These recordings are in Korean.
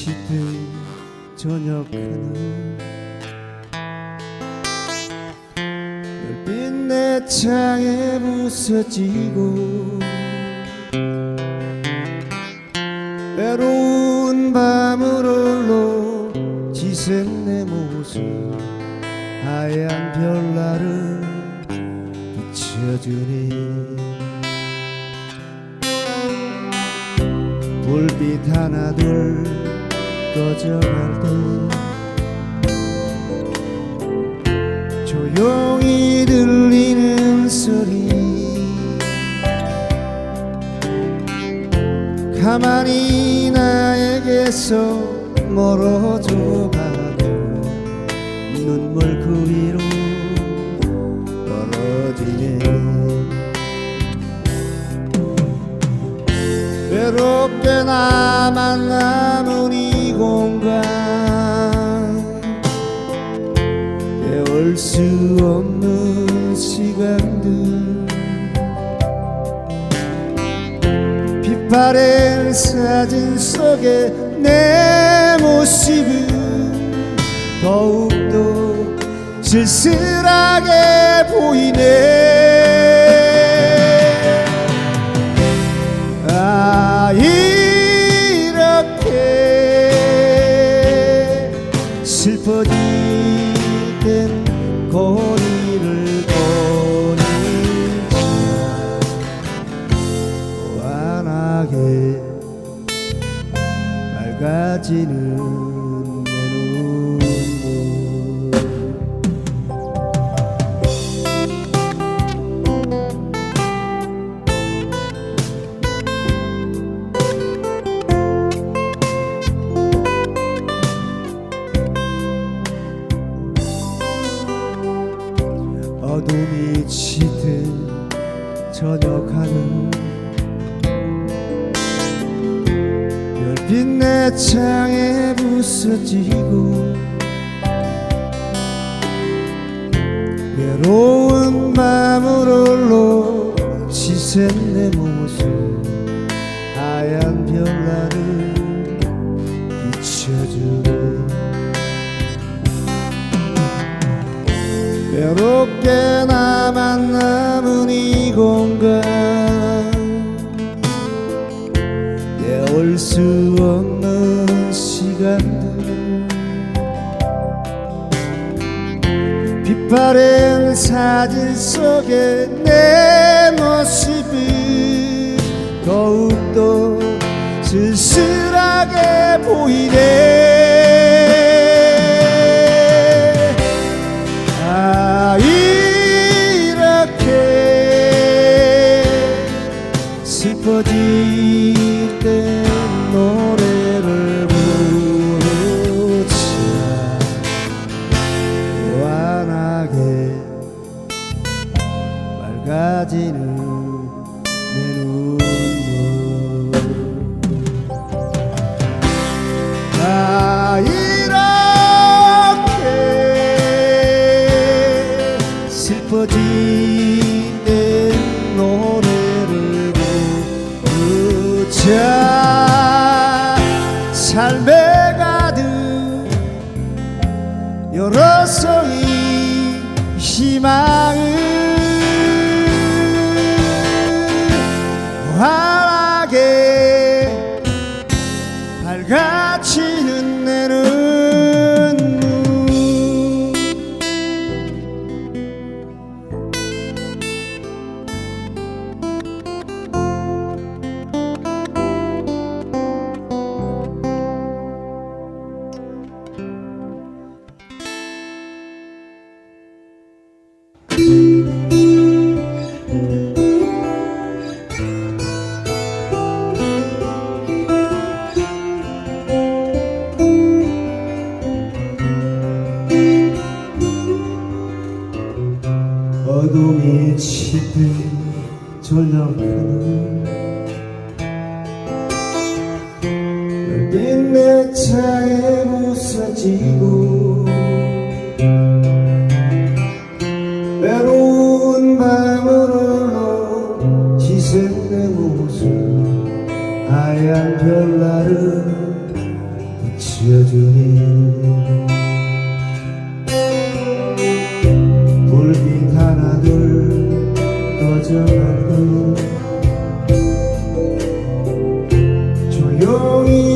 짙은 저녁 하늘 별빛 내 창에 부서지고 외로운 밤을 홀로 지샌 내 모습 하얀 별나를 비춰주니 불빛 하나 둘 꺼져갈 때 조용히 들리는 소리. 가만히 나에게서 멀어져 가도 눈물 그 위로 떨어지네. 외롭게 나만 이 공간 깨울 수 없는 시간들. 빛바랜 사진 속에 내 모습은 더욱더 쓸쓸하게 보이네. 아이 땐 거리를 거닐자 환하게 맑아지는 어둠이 짙은 저녁 하늘 별빛 내 창에 부서지고 외로운 홀로 지샌 내 모습 하얀 별나를 비춰주네 외롭 사진 속에 내 모습이 더욱더 쓸쓸하게 보이네. 아 이렇게 슬퍼질 때 노래 하늘 별빛 내 차에 부서지고 외로운 밤을 홀로 지샌 내 모습 하얀 별나를 비춰주니 조용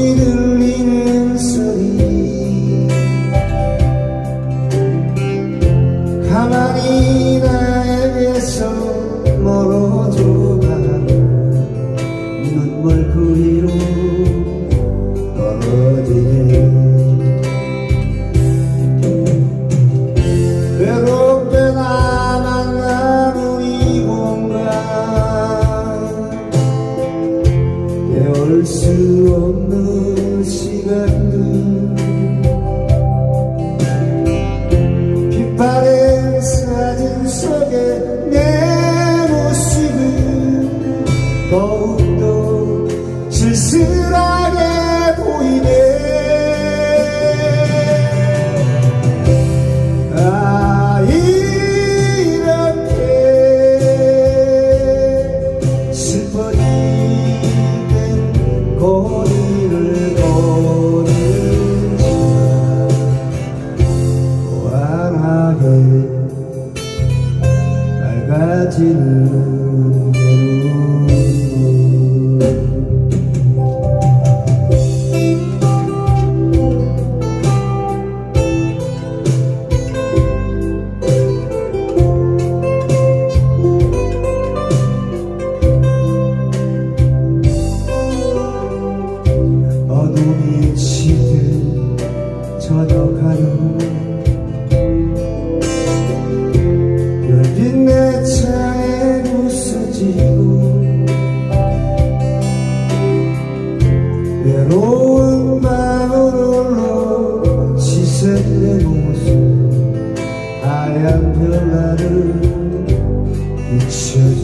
더욱더 쓸쓸하게 보이네. 아 이렇게 슬퍼지는 거리를 걸으지만 환하게 밝아지는 외로운 마음으로 지샌 내 모습 하얀 별나를 비춰주